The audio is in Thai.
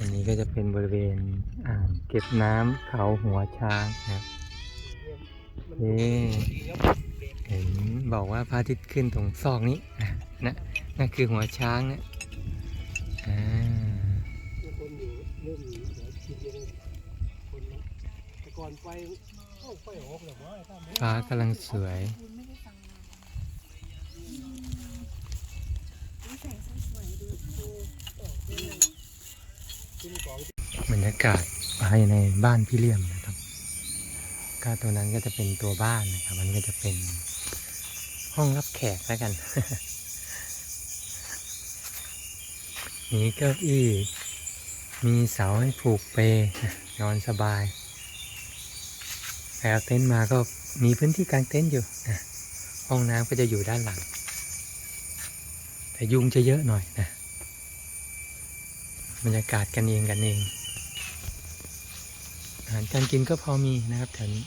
อันนี้ก็จะเป็นบริเวณอ่างเก็บน้ำเขาหัวช้างนะครับนี่เห็นบอกว่าพระอาทิตย์ขึ้นตรงซอกนี้นะนั่นคือหัวช้างนะอ่าเริ่มเดี๋ยวคิดยังคนมันแต่ก่อนไฟเข้าไฟออกหรอวะถ้าฟ้ากำลังสวย คุณไม่ได้ฟังมานี่ใส่เสื้อสวยดูดู กินของ บรรยากาศภายในบ้านพี่เลี่ยมนะครับก็ตัวนั้นก็จะเป็นตัวบ้านนะครับ มันก็จะเป็นห้องรับแขกแล้วกันมีเก้าอี้ มีเสาให้ผูกเปนะนอนสบายแต่เอาเต็นท์มาก็มีพื้นที่กางเต็นท์อยู่นะห้องน้ำก็จะอยู่ด้านหลัง แต่ยุงจะเยอะหน่อยนะ บรรยากาศกันเองกันเองอาหารการกินก็พอมีนะครับแถวนี้